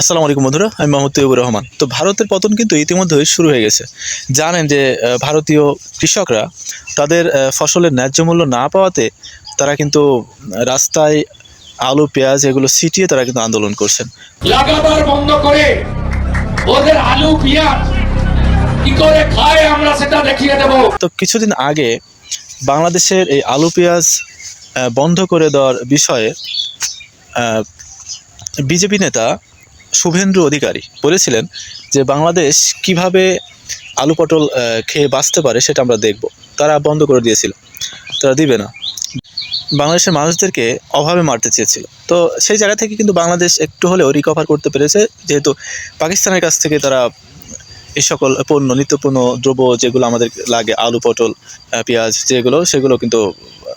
আসসালামু আলাইকুম বন্ধুরা আমি মোহাম্মদ তৈবুর রহমান। তো ভারতের পতন কিন্তু ইতিমধ্যেই শুরু হয়ে গেছে। জানেন যে ভারতীয় কৃষকরা তাদের ফসলের ন্যায্য মূল্য না পাওয়াতে তারা কিন্তু রাস্তায় আলু পেঁয়াজ এগুলো ছিটিয়ে তারা কিন্তু আন্দোলন করছেন। লাগাবার বন্ধ করে ওদের আলু পেঁয়াজ কি করে খায় আমরা সেটা দেখিয়ে দেব। তো কিছুদিন আগে বাংলাদেশের এই আলু পেঁয়াজ বন্ধ করে দেওয়ার বিষয়ে বিজেপি নেতা শুভেন্দু অধিকারী বলেছিলেন যে বাংলাদেশ কীভাবে আলু পটল খেয়ে বাঁচতে পারে সেটা আমরা দেখব। তারা বন্ধ করে দিয়েছিল। তারা দিবে না। বাংলাদেশের মানুষদেরকে অভাবে মারতে চেয়েছিল। তো সেই জায়গা থেকে কিন্তু বাংলাদেশ একটু হলেও রিকভার করতে পেরেছে। যেহেতু পাকিস্তানের কাছ থেকে তারা এই সকল পণ্য, নিত্যপণ্য দ্রব্য যেগুলো আমাদের লাগে, আলু, পটল পেঁয়াজ যেগুলো, সেগুলো কিন্তু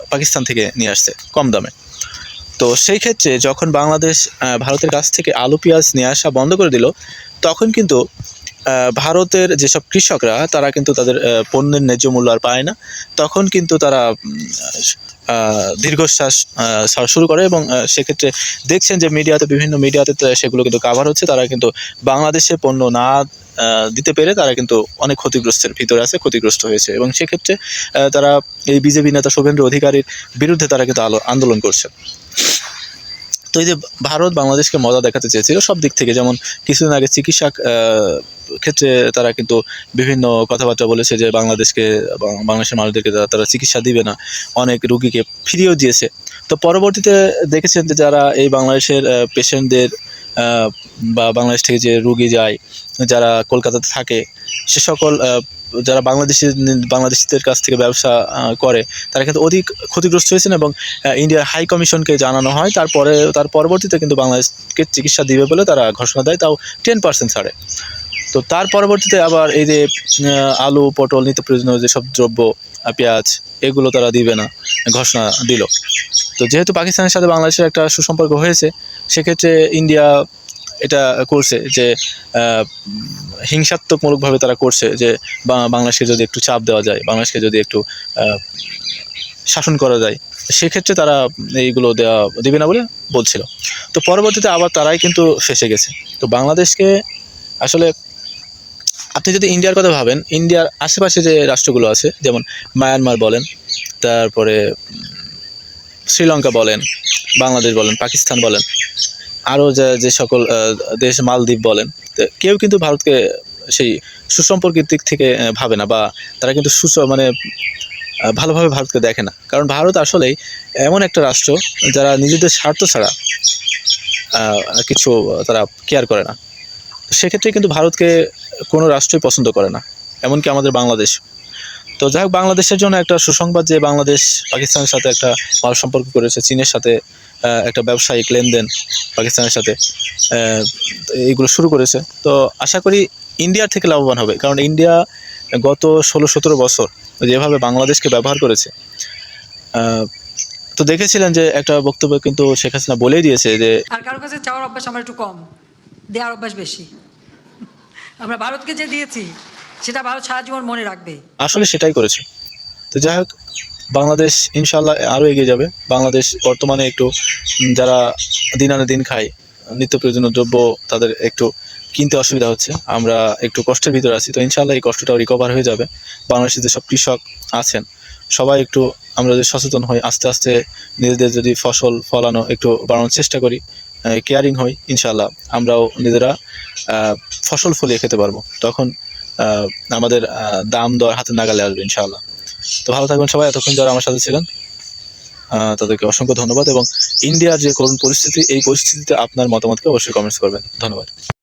পাকিস্তান থেকে নিয়ে আসছে কম দামে। তো সেই ক্ষেত্রে যখন বাংলাদেশ ভারতের কাছ থেকে আলু, পেঁয়াজ নিয়ে আসা বন্ধ করে দিল, তখন কিন্তু ভারতের যেসব কৃষকরা, তারা কিন্তু তাদের পণ্যের ন্যায্য মূল্য আর পায় না। তখন কিন্তু তারা দীর্ঘশ্বাস শুরু করে এবং সেক্ষেত্রে দেখছেন যে মিডিয়াতে, বিভিন্ন মিডিয়াতে সেগুলো কিন্তু কাভার হচ্ছে। তারা কিন্তু বাংলাদেশে পণ্য না দিতে পেরে তারা কিন্তু অনেক ক্ষতিগ্রস্তের ভিতরে আছে, ক্ষতিগ্রস্ত হয়েছে এবং সেক্ষেত্রে তারা এই বিজেপি নেতা শুভেন্দু অধিকারীর বিরুদ্ধে তারা কিন্তু আলো, আন্দোলন করছে। তো এই যে ভারত বাংলাদেশকে মজা দেখাতে চেয়েছিল সব দিক থেকে, যেমন কিছুদিন আগে চিকিৎসা ক্ষেত্রে তারা কিন্তু বিভিন্ন কথাবার্তা বলেছে যে বাংলাদেশকে বাংলাদেশের মানুষদেরকে তারা চিকিৎসা দিবে না। অনেক রুগীকে ফিরিয়েও দিয়েছে। তো পরবর্তীতে দেখেছেন যে যারা এই বাংলাদেশের পেশেন্টদের বা বাংলাদেশ থেকে যে রুগী যায়, যারা কলকাতাতে থাকে সে সকল যারা বাংলাদেশি, বাংলাদেশিদের কাছ থেকে ব্যবসা করে, তারা কিন্তু অধিক ক্ষতিগ্রস্ত হয়েছেন এবং ইন্ডিয়ার হাই কমিশনকে জানানো হয়। তারপরে, তার পরবর্তীতে কিন্তু বাংলাদেশকে চিকিৎসা দিবে বলে তারা ঘোষণা দেয়। তাও টেন পার্সেন্ট ছাড়ে। তো তার পরবর্তীতে আবার এই যে আলু, পটল, নিত্য প্রয়োজনীয় যেসব দ্রব্য পেঁয়াজ, এগুলো তারা দিবে না, ঘোষণা দিল। তো যেহেতু পাকিস্তানের সাথে বাংলাদেশের একটা সুসম্পর্ক হয়েছে, সেক্ষেত্রে ইন্ডিয়া এটা করছে যে হিংসাত্মকমূলকভাবে তারা করছে যে বাংলাদেশকে যদি একটু চাপ দেওয়া যায়, বাংলাদেশকে যদি একটু শাসন করা যায়, সেক্ষেত্রে তারা এইগুলো দেওয়া দেবে না বলে বলছিল। তো পরবর্তীতে আবার তারাই কিন্তু ফেসে গেছে। তো বাংলাদেশকে আসলে আপনি যদি ইন্ডিয়ার কথা ভাবেন, ইন্ডিয়ার আশেপাশে যে রাষ্ট্রগুলো আছে, যেমন মায়ানমার বলেন, তারপরে শ্রীলঙ্কা বলেন, বাংলাদেশ বলেন, পাকিস্তান বলেন আরও যে যে সকল দেশ মালদ্বীপ বলেন কেউ কিন্তু ভারতকে সেই সুসম্পর্কের দিক থেকে ভাবে না বা তারা কিন্তু সুস মানে ভালোভাবে ভারতকে দেখে না। কারণ ভারত আসলেই এমন একটা রাষ্ট্র যারা নিজেদের স্বার্থ ছাড়া কিছু তারা কেয়ার করে না। সেক্ষেত্রে কিন্তু ভারতকে কোনো রাষ্ট্রই পছন্দ করে না। এমনকি আমাদের বাংলাদেশ। তো যাই হোক, বাংলাদেশের জন্য একটা সুসংবাদ যে বাংলাদেশ পাকিস্তানের সাথে একটা ভালো সম্পর্ক করেছে, চীনের সাথে একটা ব্যবসায়িক লেনদেন পাকিস্তানের সাথে এইগুলো শুরু করেছে। তো আশা করি ইন্ডিয়ার থেকে লাভবান হবে, কারণ ইন্ডিয়া গত ষোলো সতেরো বছর যেভাবে বাংলাদেশকে ব্যবহার করেছে তো দেখেছিলেন যে একটা বক্তব্য কিন্তু শেখ হাসিনা বলেই দিয়েছে যে আর কারও কাছে চাওয়ার অভ্যাস আমার একটু কম, দেওয়ার অভ্যাস বেশি। আমরা ভারতকে যে দিয়েছি সেটা ভারত সারা জীবন মনে রাখবে। আসলে সেটাই করেছে। তো যাই হোক, বাংলাদেশ ইনশাল্লাহ আরও এগিয়ে যাবে। বাংলাদেশ বর্তমানে একটু যারা দিন আনে দিন খায় নিত্য প্রয়োজনীয় দ্রব্য তাদের একটু কিনতে অসুবিধা হচ্ছে। আমরা একটু কষ্টের ভিতরে আছি। তো ইনশাল্লাহ এই কষ্টটাও রিকভার হয়ে যাবে। বাংলাদেশের যেসব কৃষক আছেন, সবাই একটু আমরা যদি সচেতন হই, আস্তে আস্তে নিজেদের যদি ফসল, ফলানো একটু বাড়ানোর চেষ্টা করি কেয়ারিং হই ইনশাল্লাহ আমরাও নিজেরা ফসল ফলিয়ে খেতে পারব। তখন আমাদের দাম দর হাতে নাগালে আসবে, ইনশাআল্লাহ। তো ভালো থাকবেন সবাই, এতক্ষণ যারা আমার সাথে ছিলেন তাদেরকে অসংখ্য ধন্যবাদ এবং ইন্ডিয়ার যে করুণ পরিস্থিতি, এই পরিস্থিতিতে আপনার মতামতকে অবশ্যই কমেন্টস করবেন। ধন্যবাদ।